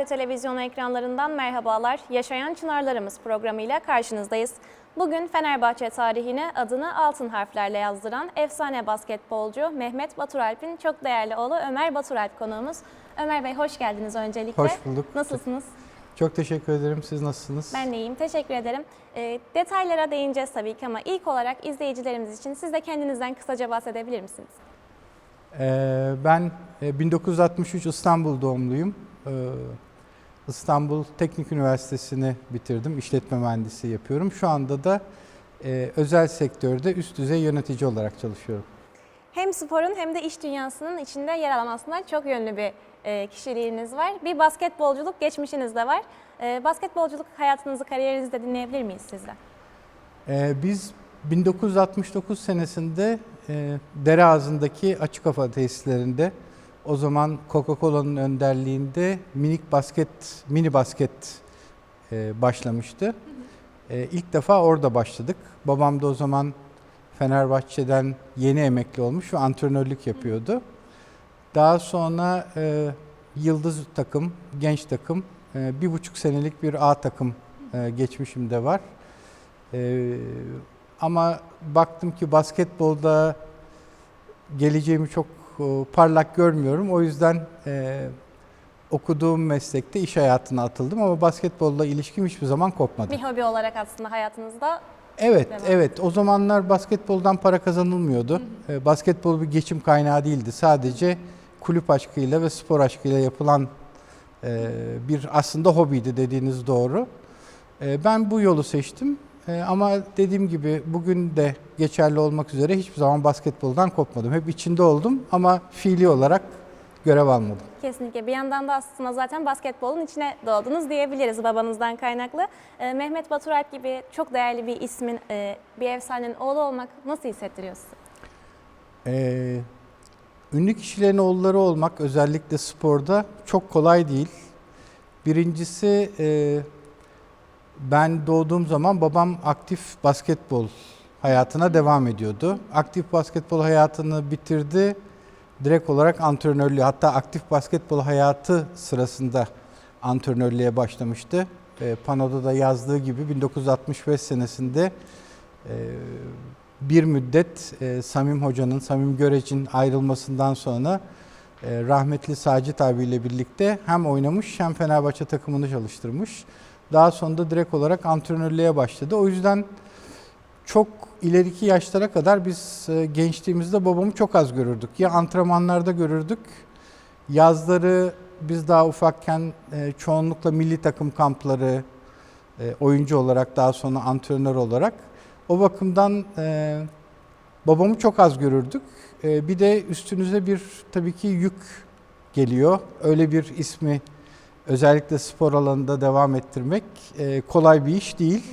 Fenerbahçe televizyonu ekranlarından merhabalar. Yaşayan Çınarlarımız programıyla karşınızdayız. Bugün Fenerbahçe tarihine adını altın harflerle yazdıran efsane basketbolcu Mehmet Baturalp'in çok değerli oğlu Ömer Baturalp konuğumuz. Ömer Bey hoş geldiniz öncelikle. Hoş bulduk. Nasılsınız? Çok teşekkür ederim. Siz nasılsınız? Ben de iyiyim. Teşekkür ederim. Ee, detaylara değineceğiz tabii ki ama ilk olarak izleyicilerimiz için siz de kendinizden kısaca bahsedebilir misiniz? Ee, ben e, 1963 İstanbul doğumluyum. Ee, İstanbul Teknik Üniversitesi'ni bitirdim. İşletme mühendisi yapıyorum. Şu anda da e, özel sektörde üst düzey yönetici olarak çalışıyorum. Hem sporun hem de iş dünyasının içinde yer alan aslında çok yönlü bir e, kişiliğiniz var. Bir basketbolculuk geçmişiniz de var. E, basketbolculuk hayatınızı, kariyerinizi de dinleyebilir miyiz sizden? Ee, biz 1969 senesinde e, dere ağzındaki açık hava tesislerinde o zaman Coca-Cola'nın önderliğinde minik basket, mini basket e, başlamıştı. E, ilk defa orada başladık. Babam da o zaman Fenerbahçe'den yeni emekli olmuş ve antrenörlük yapıyordu. Daha sonra e, yıldız takım, genç takım, e, bir buçuk senelik bir A takım e, geçmişim de var. Ee, ama baktım ki basketbolda geleceğimi çok e, parlak görmüyorum. O yüzden e, okuduğum meslekte iş hayatına atıldım ama basketbolla ilişkim hiçbir zaman kopmadı. Bir hobi olarak aslında hayatınızda Evet, evet. O zamanlar basketboldan para kazanılmıyordu. E, basketbol bir geçim kaynağı değildi. Sadece kulüp aşkıyla ve spor aşkıyla yapılan e, bir aslında hobiydi dediğiniz doğru. E, ben bu yolu seçtim. E, ama dediğim gibi bugün de geçerli olmak üzere hiçbir zaman basketboldan kopmadım. Hep içinde oldum ama fiili olarak görev almadım. kesinlikle bir yandan da aslında zaten basketbolun içine doğdunuz diyebiliriz babanızdan kaynaklı. E, Mehmet Baturalp gibi çok değerli bir ismin, e, bir efsanenin oğlu olmak nasıl hissettiriyor sizi? Ee, ünlü kişilerin oğulları olmak özellikle sporda çok kolay değil. Birincisi e, ben doğduğum zaman babam aktif basketbol hayatına devam ediyordu. Aktif basketbol hayatını bitirdi. Direkt olarak antrenörlüğü hatta aktif basketbol hayatı sırasında antrenörlüğe başlamıştı. E, Pano'da da yazdığı gibi 1965 senesinde e, bir müddet e, Samim Hoca'nın, Samim Göreç'in ayrılmasından sonra e, rahmetli Sacit abiyle birlikte hem oynamış hem Fenerbahçe takımını çalıştırmış. Daha sonra da direkt olarak antrenörlüğe başladı. O yüzden çok ileriki yaşlara kadar biz e, gençliğimizde babamı çok az görürdük. Ya antrenmanlarda görürdük, yazları biz daha ufakken e, çoğunlukla milli takım kampları, e, oyuncu olarak daha sonra antrenör olarak. O bakımdan babamı çok az görürdük. Bir de üstünüze bir tabii ki yük geliyor. Öyle bir ismi özellikle spor alanında devam ettirmek e, kolay bir iş değil.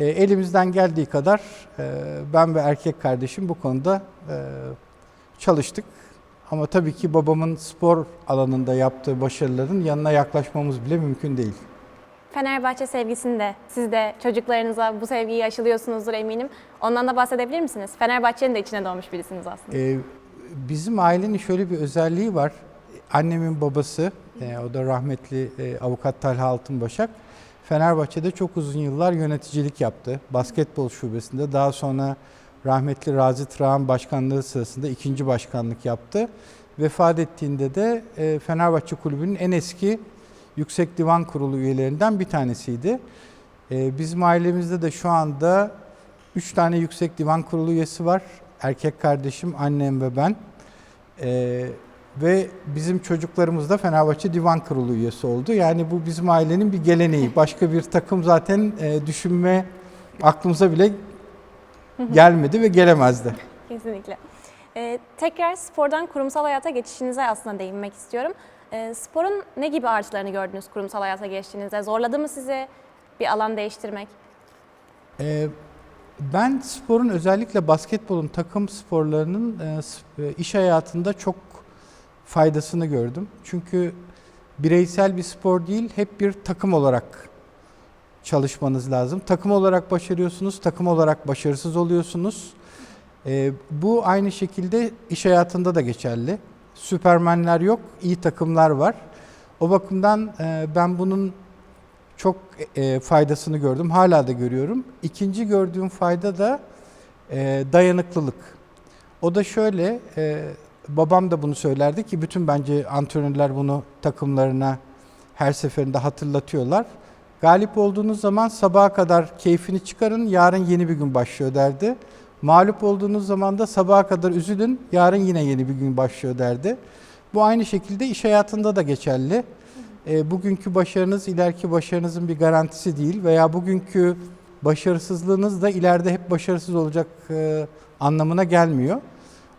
E, elimizden geldiği kadar e, ben ve erkek kardeşim bu konuda e, çalıştık. Ama tabii ki babamın spor alanında yaptığı başarıların yanına yaklaşmamız bile mümkün değil. Fenerbahçe sevgisini de siz de çocuklarınıza bu sevgiyi aşılıyorsunuzdur eminim. Ondan da bahsedebilir misiniz? Fenerbahçe'nin de içine doğmuş birisiniz aslında. Ee, bizim ailenin şöyle bir özelliği var. Annemin babası, e, o da rahmetli e, avukat Talha Altınbaşak, Fenerbahçe'de çok uzun yıllar yöneticilik yaptı. Basketbol şubesinde. Daha sonra rahmetli Razi Tırağan başkanlığı sırasında ikinci başkanlık yaptı. Vefat ettiğinde de e, Fenerbahçe Kulübü'nün en eski Yüksek Divan Kurulu üyelerinden bir tanesiydi. Bizim ailemizde de şu anda üç tane Yüksek Divan Kurulu üyesi var. Erkek kardeşim, annem ve ben. E, ve bizim çocuklarımız da Fenerbahçe Divan Kurulu üyesi oldu. Yani bu bizim ailenin bir geleneği. Başka bir takım zaten e, düşünme aklımıza bile gelmedi ve gelemezdi. Kesinlikle. Ee, tekrar spordan kurumsal hayata geçişinize aslında değinmek istiyorum. Ee, sporun ne gibi artılarını gördünüz kurumsal hayata geçtiğinizde? Zorladı mı sizi bir alan değiştirmek? Ee, ben sporun özellikle basketbolun takım sporlarının e, e, iş hayatında çok faydasını gördüm. Çünkü bireysel bir spor değil, hep bir takım olarak çalışmanız lazım. Takım olarak başarıyorsunuz, takım olarak başarısız oluyorsunuz. Ee, bu aynı şekilde iş hayatında da geçerli. Süpermenler yok, iyi takımlar var. O bakımdan e, ben bunun çok e, faydasını gördüm. Hala da görüyorum. İkinci gördüğüm fayda da e, dayanıklılık. O da şöyle, e, babam da bunu söylerdi ki bütün bence antrenörler bunu takımlarına her seferinde hatırlatıyorlar. Galip olduğunuz zaman sabaha kadar keyfini çıkarın, yarın yeni bir gün başlıyor derdi. Mağlup olduğunuz zaman da sabaha kadar üzülün, yarın yine yeni bir gün başlıyor derdi. Bu aynı şekilde iş hayatında da geçerli. E, bugünkü başarınız ileriki başarınızın bir garantisi değil veya bugünkü başarısızlığınız da ileride hep başarısız olacak e, anlamına gelmiyor.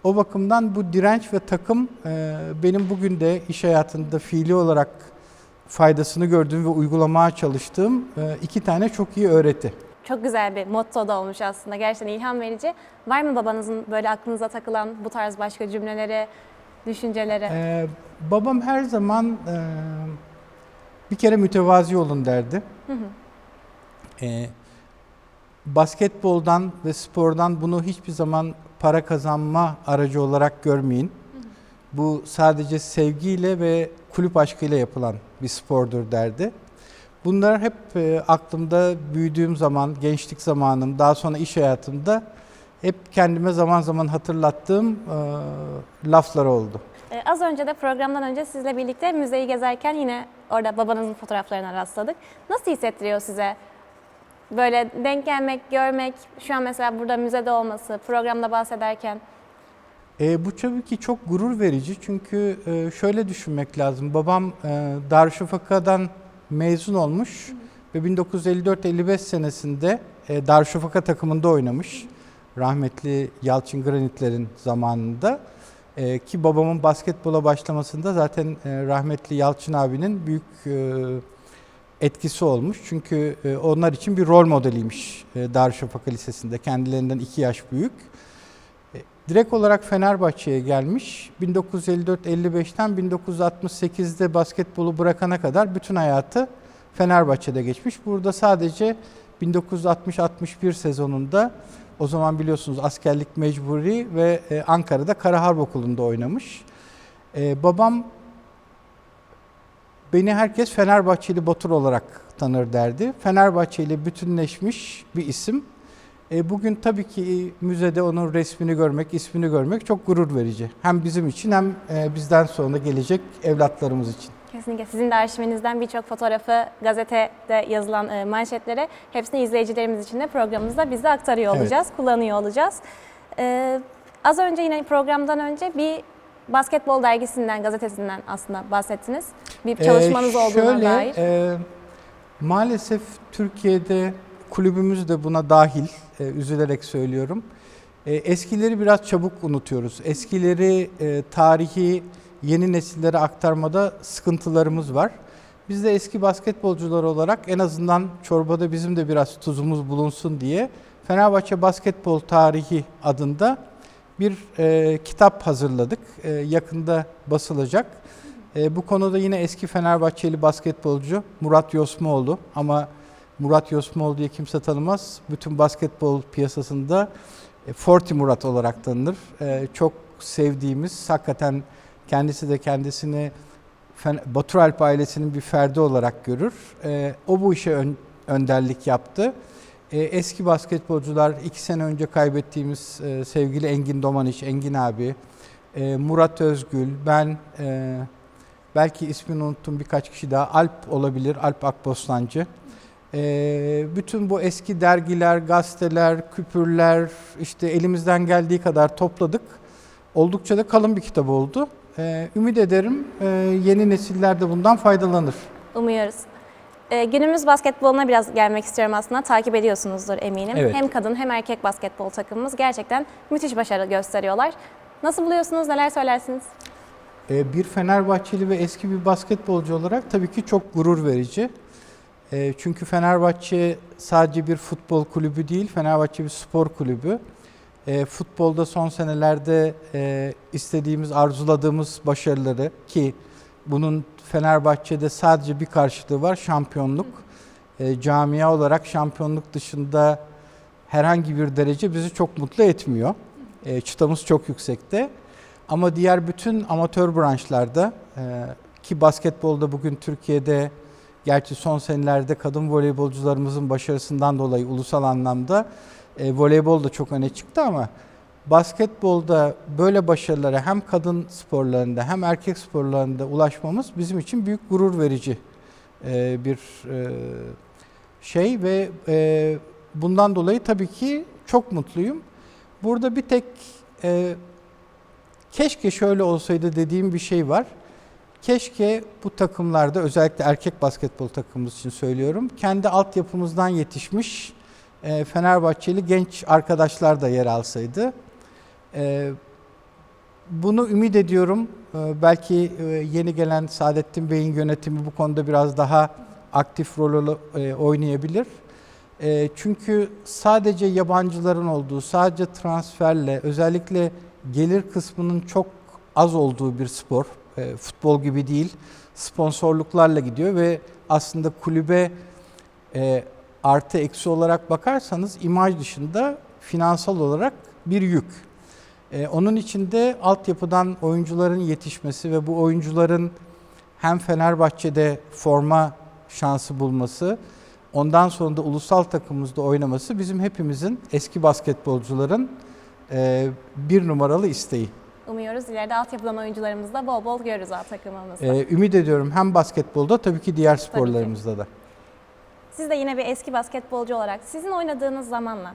O bakımdan bu direnç ve takım e, benim bugün de iş hayatında fiili olarak faydasını gördüğüm ve uygulamaya çalıştığım e, iki tane çok iyi öğreti. Çok güzel bir motto da olmuş aslında. Gerçekten ilham verici. Var mı babanızın böyle aklınıza takılan bu tarz başka cümleleri, düşünceleri? Ee, babam her zaman e, bir kere mütevazi olun derdi. Ee, basketboldan ve spordan bunu hiçbir zaman para kazanma aracı olarak görmeyin. Bu sadece sevgiyle ve kulüp aşkıyla yapılan bir spordur derdi. Bunlar hep e, aklımda büyüdüğüm zaman, gençlik zamanım, daha sonra iş hayatımda hep kendime zaman zaman hatırlattığım e, laflar oldu. Ee, az önce de programdan önce sizle birlikte müzeyi gezerken yine orada babanızın fotoğraflarına rastladık. Nasıl hissettiriyor size? Böyle denk gelmek, görmek, şu an mesela burada müzede olması, programda bahsederken. E, bu tabii ki çok gurur verici çünkü e, şöyle düşünmek lazım. Babam e, Darüşşafaka'dan mezun olmuş ve 1954-55 senesinde e, Darüşşafaka takımında oynamış. Rahmetli Yalçın Granitler'in zamanında. E, ki babamın basketbola başlamasında zaten e, rahmetli Yalçın abinin büyük e, etkisi olmuş. Çünkü e, onlar için bir rol modeliymiş e, Darüşşafaka Lisesi'nde. Kendilerinden iki yaş büyük. E, Direkt olarak Fenerbahçe'ye gelmiş. 1954-55'ten 1968'de basketbolu bırakana kadar bütün hayatı Fenerbahçe'de geçmiş. Burada sadece 1960-61 sezonunda o zaman biliyorsunuz askerlik mecburi ve Ankara'da Kara Harp Okulu'nda oynamış. Babam beni herkes Fenerbahçeli Batur olarak tanır derdi. Fenerbahçe ile bütünleşmiş bir isim. E, bugün tabii ki müzede onun resmini görmek, ismini görmek çok gurur verici. Hem bizim için hem e, bizden sonra gelecek evlatlarımız için. Kesinlikle sizin de arşivinizden birçok fotoğrafı gazetede yazılan e, manşetleri hepsini izleyicilerimiz için de programımızda biz de aktarıyor Evet. olacağız, kullanıyor olacağız. Ee, az önce yine programdan önce bir basketbol dergisinden, gazetesinden aslında bahsettiniz. Bir E, çalışmanız olduğuna şöyle, dair. e, maalesef Türkiye'de kulübümüz de buna dahil, e, üzülerek söylüyorum. E, eskileri biraz çabuk unutuyoruz. Eskileri, e, tarihi yeni nesillere aktarmada sıkıntılarımız var. Biz de eski basketbolcular olarak en azından çorbada bizim de biraz tuzumuz bulunsun diye Fenerbahçe Basketbol Tarihi adında bir e, kitap hazırladık. E, yakında basılacak. E, bu konuda yine eski Fenerbahçeli basketbolcu Murat Yosmoğlu ama Murat Yosmoğlu diye kimse tanımaz. Bütün basketbol piyasasında e, Forti Murat olarak tanınır. E, çok sevdiğimiz, hakikaten kendisi de kendisini Batur Alp ailesinin bir ferdi olarak görür. E, o bu işe ön- önderlik yaptı. E, eski basketbolcular, iki sene önce kaybettiğimiz e, sevgili Engin Domaniç, Engin abi, e, Murat Özgül, ben, belki ismini unuttum birkaç kişi daha, Alp olabilir, Alp Akbostancı. Bütün bu eski dergiler, gazeteler, küpürler, işte elimizden geldiği kadar topladık. Oldukça da kalın bir kitap oldu. Ümit ederim yeni nesiller de bundan faydalanır. Umuyoruz. Ee, günümüz basketboluna biraz gelmek istiyorum aslında. Takip ediyorsunuzdur eminim. Evet. Hem kadın hem erkek basketbol takımımız gerçekten müthiş başarı gösteriyorlar. Nasıl buluyorsunuz? Neler söylersiniz? Ee, Bir Fenerbahçeli ve eski bir basketbolcu olarak tabii ki çok gurur verici. Ee, Çünkü Fenerbahçe sadece bir futbol kulübü değil, Fenerbahçe bir spor kulübü. Futbolda son senelerde e, istediğimiz, arzuladığımız başarıları ki bunun Fenerbahçe'de sadece bir karşılığı var, şampiyonluk. Ee, Camia olarak şampiyonluk dışında herhangi bir derece bizi çok mutlu etmiyor. Ee, Çıtamız çok yüksekte. Ama diğer bütün amatör branşlarda e, ki basketbolda bugün Türkiye'de gerçi son senelerde kadın voleybolcularımızın başarısından dolayı ulusal anlamda e, voleybol da çok öne çıktı ama basketbolda böyle başarılara hem kadın sporlarında hem erkek sporlarında ulaşmamız bizim için büyük gurur verici e, bir e, şey ve e, bundan dolayı tabii ki çok mutluyum. Burada bir tek keşke şöyle olsaydı dediğim bir şey var. Keşke bu takımlarda özellikle erkek basketbol takımımız için söylüyorum. Kendi altyapımızdan yetişmiş Fenerbahçeli genç arkadaşlar da yer alsaydı. E, bunu ümit ediyorum. E, belki e, yeni gelen Saadettin Bey'in yönetimi bu konuda biraz daha aktif rol e, oynayabilir. E, çünkü sadece yabancıların olduğu, sadece transferle, özellikle gelir kısmının çok az olduğu bir spor. E, futbol gibi değil, sponsorluklarla gidiyor ve aslında kulübe artı eksi olarak bakarsanız imaj dışında finansal olarak bir yük. E, onun içinde altyapıdan oyuncuların yetişmesi ve bu oyuncuların hem Fenerbahçe'de forma şansı bulması, ondan sonra da ulusal takımımızda oynaması bizim hepimizin eski basketbolcuların e, bir numaralı isteği. Umuyoruz ileride altyapıdan oyuncularımızı da bol bol görürüz A takımımızda. E, ümit ediyorum hem basketbolda tabii ki diğer sporlarımızda da. Siz de yine bir eski basketbolcu olarak sizin oynadığınız zamanla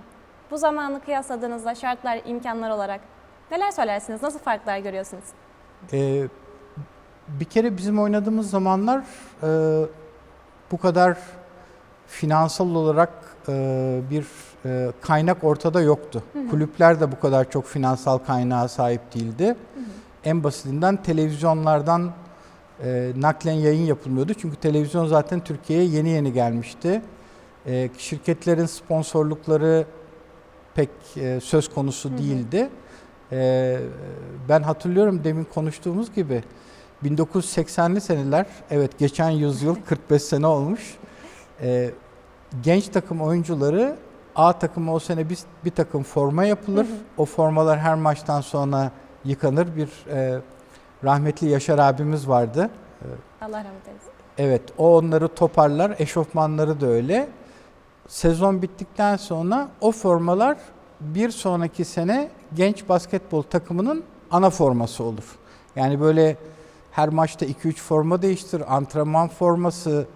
bu zamanı kıyasladığınızda şartlar, imkanlar olarak neler söylersiniz? Nasıl farklar görüyorsunuz? E, bir kere bizim oynadığımız zamanlar e, bu kadar finansal olarak e, bir e, kaynak ortada yoktu. Kulüpler de bu kadar çok finansal kaynağa sahip değildi. En basitinden televizyonlardan e, naklen yayın yapılmıyordu. Çünkü televizyon zaten Türkiye'ye yeni yeni gelmişti. E, şirketlerin sponsorlukları pek e, söz konusu değildi. E, ben hatırlıyorum demin konuştuğumuz gibi 1980'li seneler, evet geçen yüzyıl 45 sene olmuş. E, genç takım oyuncuları A takımı o sene bir, bir takım forma yapılır. O formalar her maçtan sonra yıkanır. Bir e, rahmetli Yaşar abimiz vardı. Allah rahmet eylesin. Evet, o onları toparlar. Eşofmanları da öyle. Sezon bittikten sonra o formalar bir sonraki sene genç basketbol takımının ana forması olur. Yani böyle her maçta 2-3 forma değiştir, antrenman forması,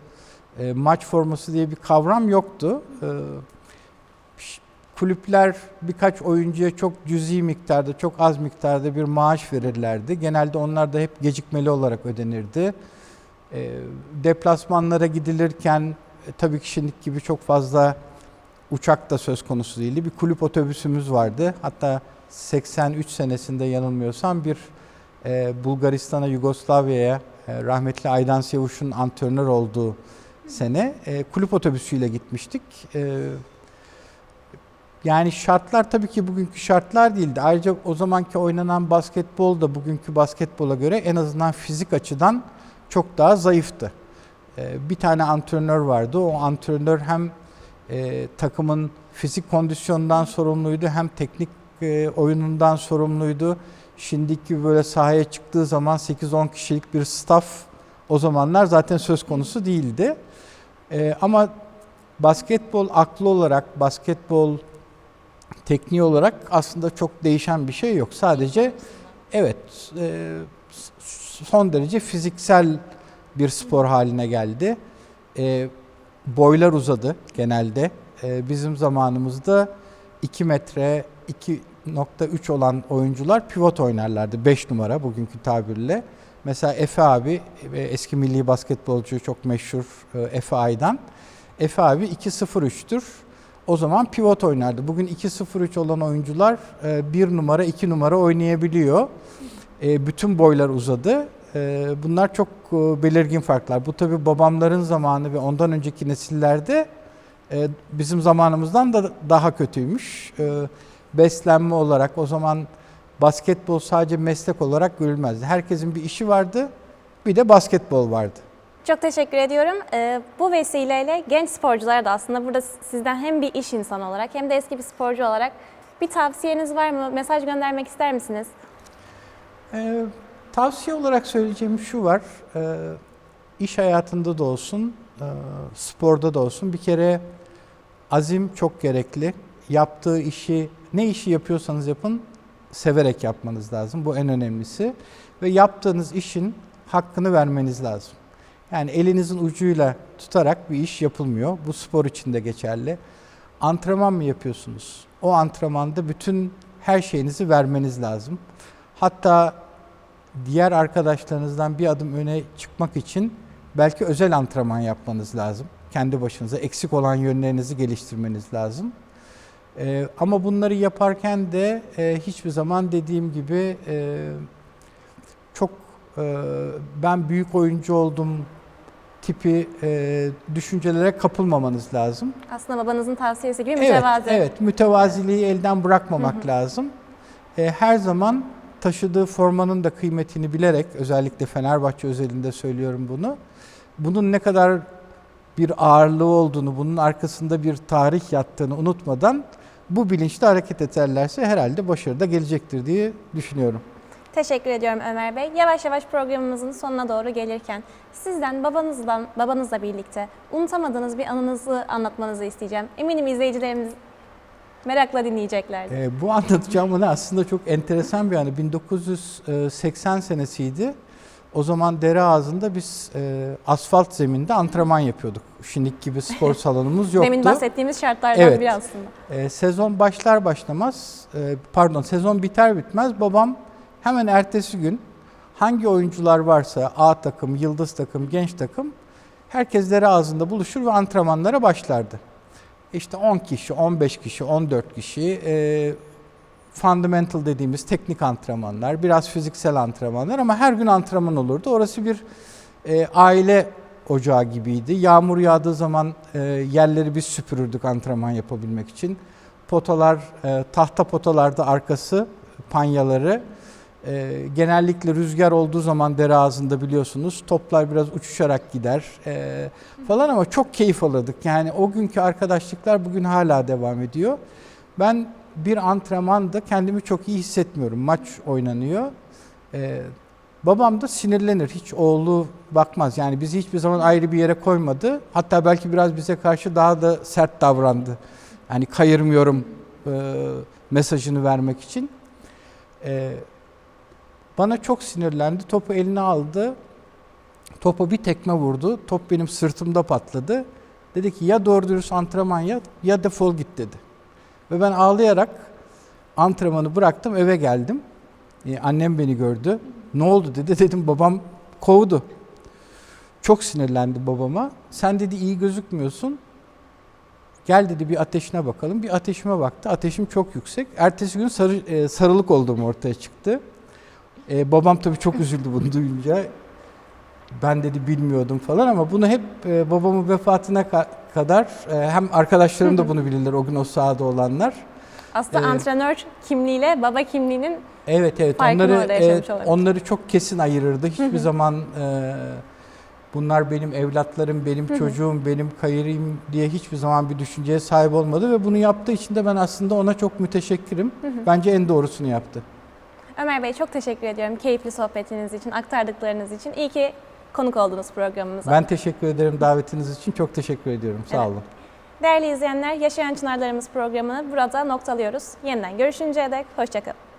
e, maç forması diye bir kavram yoktu. E, kulüpler birkaç oyuncuya çok cüzi miktarda, çok az miktarda bir maaş verirlerdi. Genelde onlar da hep gecikmeli olarak ödenirdi. E, deplasmanlara gidilirken e, tabii ki şimdiki gibi çok fazla uçak da söz konusu değildi. Bir kulüp otobüsümüz vardı. Hatta 83 senesinde yanılmıyorsam bir e, Bulgaristan'a, Yugoslavya'ya e, rahmetli Aydan Sevuş'un antrenör olduğu sene e, kulüp otobüsüyle gitmiştik. E, yani şartlar tabii ki bugünkü şartlar değildi. Ayrıca o zamanki oynanan basketbol da bugünkü basketbola göre en azından fizik açıdan çok daha zayıftı. E, bir tane antrenör vardı. O antrenör hem e, takımın fizik kondisyonundan sorumluydu hem teknik e, oyunundan sorumluydu. Şimdiki böyle sahaya çıktığı zaman 8-10 kişilik bir staff o zamanlar zaten söz konusu değildi. E, ama basketbol aklı olarak, basketbol tekniği olarak aslında çok değişen bir şey yok. Sadece evet e, son derece fiziksel bir spor haline geldi. E, boylar uzadı genelde. E, bizim zamanımızda 2 metre 2.3 olan oyuncular pivot oynarlardı. 5 numara bugünkü tabirle. Mesela Efe abi e, eski milli basketbolcu çok meşhur e, Efe Aydan. Efe abi 2.03'tür. O zaman pivot oynardı. Bugün 2.03 olan oyuncular 1 numara 2 numara oynayabiliyor. E, bütün boylar uzadı. E, bunlar çok e, belirgin farklar. Bu tabi babamların zamanı ve ondan önceki nesillerde e, bizim zamanımızdan da daha kötüymüş. E, beslenme olarak o zaman basketbol sadece meslek olarak görülmezdi. Herkesin bir işi vardı, bir de basketbol vardı. Çok teşekkür ediyorum. Ee, bu vesileyle genç sporculara da aslında burada sizden hem bir iş insanı olarak hem de eski bir sporcu olarak bir tavsiyeniz var mı? Mesaj göndermek ister misiniz? Ee, tavsiye olarak söyleyeceğim şu var. Ee, iş hayatında da olsun, e, sporda da olsun bir kere azim çok gerekli. Yaptığı işi, ne işi yapıyorsanız yapın, severek yapmanız lazım. Bu en önemlisi. Ve yaptığınız işin hakkını vermeniz lazım. Yani elinizin ucuyla tutarak bir iş yapılmıyor. Bu spor için de geçerli. Antrenman mı yapıyorsunuz? O antrenmanda bütün her şeyinizi vermeniz lazım. Hatta diğer arkadaşlarınızdan bir adım öne çıkmak için belki özel antrenman yapmanız lazım. Kendi başınıza eksik olan yönlerinizi geliştirmeniz lazım. Ee, ama bunları yaparken de e, hiçbir zaman dediğim gibi e, çok e, ben büyük oyuncu oldum tipi e, düşüncelere kapılmamanız lazım. Aslında babanızın tavsiyesi gibi Evet, mütevazi. evet mütevaziliği elden bırakmamak Hı hı. lazım. E, her zaman taşıdığı formanın da kıymetini bilerek özellikle Fenerbahçe özelinde söylüyorum bunu. Bunun ne kadar bir ağırlığı olduğunu, bunun arkasında bir tarih yattığını unutmadan bu bilinçle hareket ederlerse herhalde başarı da gelecektir diye düşünüyorum. Teşekkür ediyorum Ömer Bey. Yavaş yavaş programımızın sonuna doğru gelirken sizden babanızdan babanızla birlikte unutamadığınız bir anınızı anlatmanızı isteyeceğim. Eminim izleyicilerimiz merakla dinleyeceklerdir. E, bu anlatacağım bana aslında çok enteresan bir anı. 1980 senesiydi. O zaman dere ağzında biz e, asfalt zeminde antrenman yapıyorduk. Şimdiki gibi spor salonumuz yoktu. Demin bahsettiğimiz şartlardan Evet. biri aslında. E, sezon başlar başlamaz, e, pardon sezon biter bitmez babam hemen ertesi gün hangi oyuncular varsa A takım, yıldız takım, genç takım herkes dere ağzında buluşur ve antrenmanlara başlardı. İşte 10 kişi, 15 kişi, 14 kişi e, fundamental dediğimiz teknik antrenmanlar, biraz fiziksel antrenmanlar ama her gün antrenman olurdu. Orası bir e, aile ocağı gibiydi. Yağmur yağdığı zaman e, yerleri biz süpürürdük antrenman yapabilmek için. Potalar, e, tahta potalarda arkası, panyaları. E, genellikle rüzgar olduğu zaman dere ağzında biliyorsunuz toplar biraz uçuşarak gider e, falan ama çok keyif alırdık. Yani o günkü arkadaşlıklar bugün hala devam ediyor. Ben bir antrenmanda kendimi çok iyi hissetmiyorum. Maç oynanıyor. E, babam da sinirlenir. Hiç oğlu bakmaz. Yani bizi hiçbir zaman ayrı bir yere koymadı. Hatta belki biraz bize karşı daha da sert davrandı. Yani kayırmıyorum e, mesajını vermek için. E, bana çok sinirlendi. Topu eline aldı. Topa bir tekme vurdu. Top benim sırtımda patladı. Dedi ki ya doğru dürüst antrenman yap ya defol git dedi. Ve ben ağlayarak antrenmanı bıraktım eve geldim. Ee, annem beni gördü. Ne oldu dedi. Dedim babam kovdu. Çok sinirlendi babama. Sen dedi iyi gözükmüyorsun. Gel dedi bir ateşine bakalım. Bir ateşime baktı. Ateşim çok yüksek. Ertesi gün sarı, e, sarılık olduğum ortaya çıktı. E, babam tabii çok üzüldü bunu duyunca. Ben dedi bilmiyordum falan ama bunu hep e, babamın vefatına ka- kadar e, hem arkadaşlarım da bunu bilirler o gün o sahada olanlar. Aslında Evet. antrenör kimliğiyle baba kimliğinin Evet evet Farkını onları yaşamış olabilir. onları çok kesin ayırırdı. Hiçbir zaman e, bunlar benim evlatlarım, benim çocuğum, benim kayırım diye hiçbir zaman bir düşünceye sahip olmadı ve bunu yaptığı için de ben aslında ona çok müteşekkirim. Bence en doğrusunu yaptı. Ömer Bey çok teşekkür ediyorum keyifli sohbetiniz için, aktardıklarınız için. İyi ki konuk oldunuz programımıza. Ben teşekkür ederim davetiniz için. Çok teşekkür ediyorum. Sağ Evet. olun. Değerli izleyenler, Yaşayan Çınarlarımız programını burada noktalıyoruz. Yeniden görüşünceye dek hoşçakalın.